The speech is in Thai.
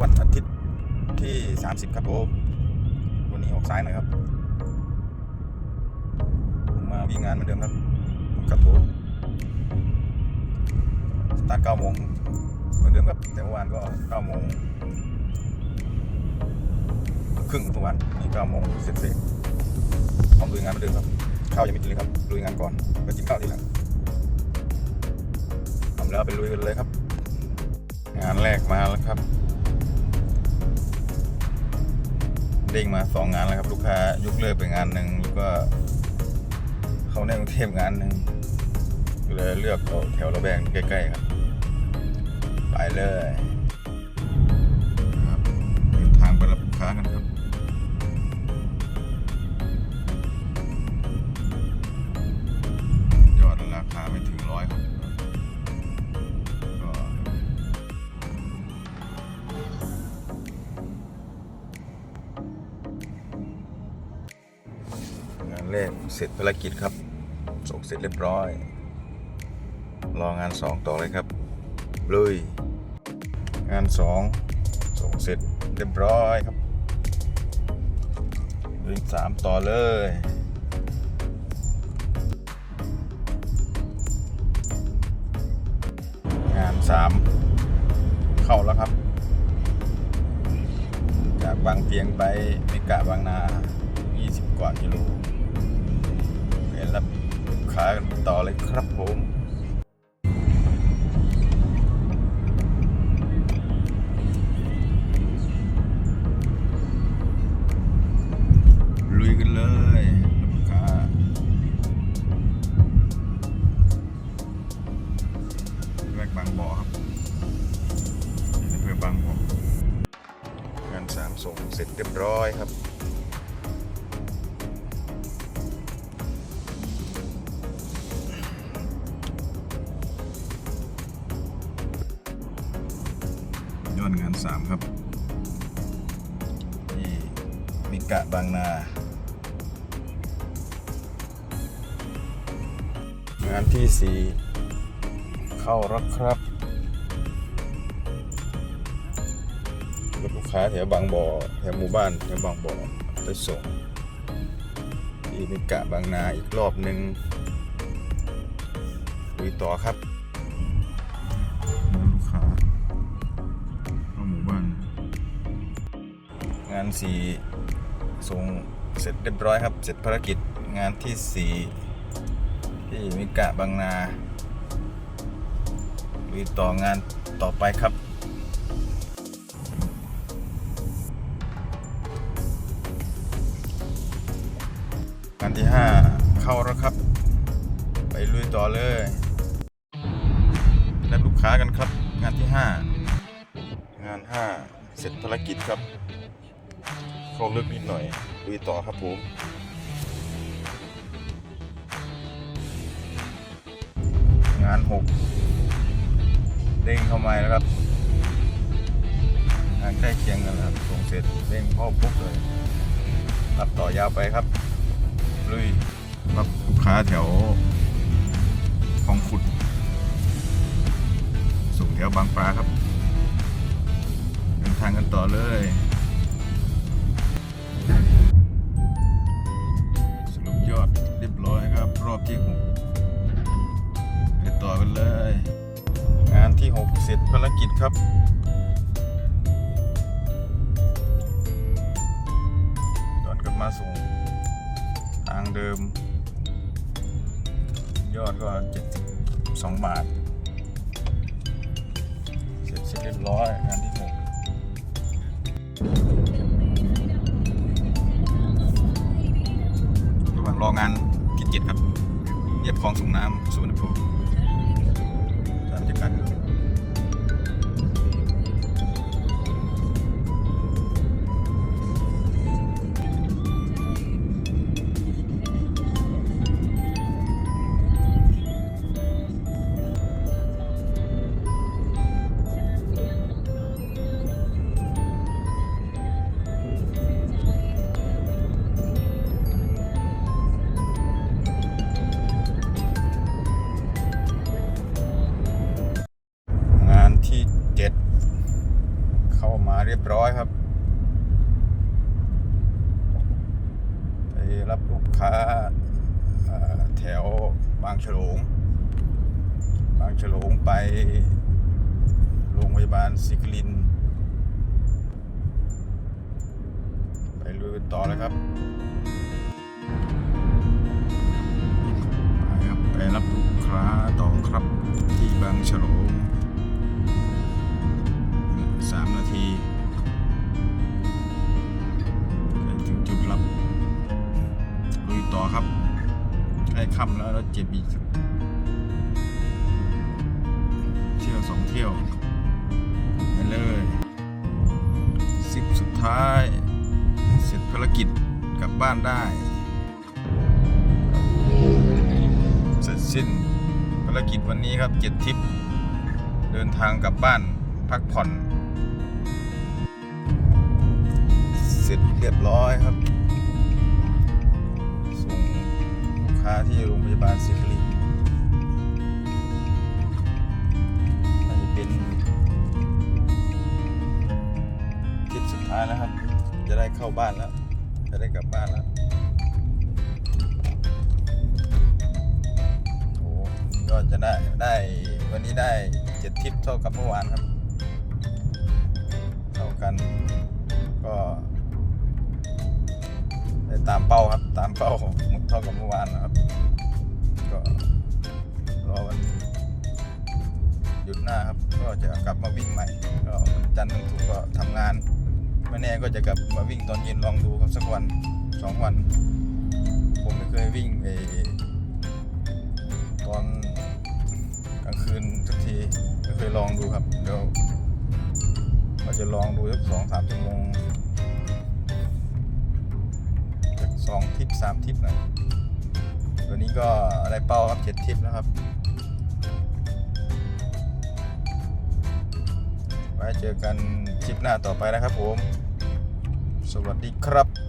วันอาทิตย์ที่ 30 ครับผมวันนี้ออกซ้ายหน่อยครับผมมาวิ่งงานเหมือนเดิมครับครับผมสตาร์ท9โมงเหมือนเดิมครับ แต่เมื่อวานก็9โมงครึ่งทุกวันนี่9โมงเสร็จเสร็จพร้อมลุยงานเหมือนเดิมครับข้าวยังไม่กินเลยครับลุยงานก่อนไปกินข้าวทีหลังทำแล้วไปลุยกันเลยครับ งานแรกมาแล้วครับ เด้งมาสองงานแล้วครับ ลูกค้ายกเลิกไปงานหนึ่งแล้วก็ เขาในกรุงเทพงานหนึ่งก็เลยเลือกแถวระแวงใกล้ๆครับ ไปเลยครับเดินทางไปรับลูกค้ากันครับ แรกเสร็จภารกิจครับ ส่งเสร็จเรียบร้อย รองานสองต่อเลยครับลุยงานสองส่งเสร็จเรียบร้อยครับลุยสามต่อเลยงานสามเข้าแล้วครับ จากบางเพียงไปเมกะบางนา 20 กว่ากิโล ลูกค้ากันต่อเลยครับผม 3 ครับ ที่มิกะบางนา งานที่ 4 เข้ารักครับลูกค้าแถวบางบ่อแถวหมู่บ้านแถวบางบ่อไปส่งที่มิกะบางนาอีกรอบหนึ่งลุยต่อครับ งานสี่ส่งเสร็จเรียบร้อยครับ เสร็จภารกิจงานที่สี่ที่มิกะบางนาลุยต่องานต่อไปครับงานที่ 5 เข้าแล้วครับ ไปลุยต่อเลยรับลูกค้ากันครับ งานที่ 5 งาน 5 เสร็จภารกิจครับ เข้าลึกนิดหน่อยลุยต่อครับผมงาน6เด้งเข้ามาแล้วครับงานใกล้เคียงกันครับส่งเสร็จเด้งเข้าปุ๊บเลยรับต่อยาวไปครับลุยรับลูกค้าแถวคลองขุด ส่งแถวบางปลาครับเดินทางกันต่อเลย อบที่หกไปต่อกันเลย งานที่6เสร็จภารกิจครับย้อนกลับมาส่งทางเดิม ยอดก็72บาทเสร็จเรียบร้อยงานที่6ระหว่างรองาน ที่7ครับเรียบคลองส่งน้ำสุวรรณภูมิตามบรรยากาศ รับลูกค้าแถวบางฉลง บางฉลงไปโรงพยาบาลสิกลิน ไปลุยต่อเลยครับไปครับ ไปรับลูกค้าต่อครับที่บางฉลงสามนาที ใกล้ค่ำแล้วแล้วเจ็บอีกสักเที่ยวสองเที่ยวไปเลยสิบสุดท้าย เสร็จภารกิจกลับบ้านได้ เสร็จสิ้นภารกิจวันนี้ครับเจ็ดทริป เดินทางกลับบ้านพักผ่อน เสร็จเรียบร้อยครับาที่โรงพยาบาลสิคลินน่าจะเป็นทริปสุดท้ายแล้วครับ จะได้เข้าบ้านแล้ว จะได้กลับบ้านแล้วโอ้ก็จะได้ได้วันนี้ได้เจ็ดทิปเท่ากับเมื่อวานครับ เท่ากันก็ ตามเป้าครับ ตามเป้าหมดเท่ากับเมื่อวานนะครับ ก็รอวันหยุดหน้าครับ ก็จะกลับมาวิ่งใหม่ ก็วันจันทร์ถึงศุกร์ก็ทำงาน ไม่แน่ก็จะกลับมาวิ่งตอนเย็นลองดูครับสักวันสองวัน ผมไม่เคยวิ่งไอตอนกลางคืนสักทีไม่เคยลองดูครับ เดี๋ยวเราจะลองดูสักสองสามชั่วโมง สองทิปสามทิปหน่อยตัวนี้ก็อะไรเป้าครับเจ็ดทิปนะครับ ไว้เจอกันคลิปหน้าต่อไปนะครับผม สวัสดีครับ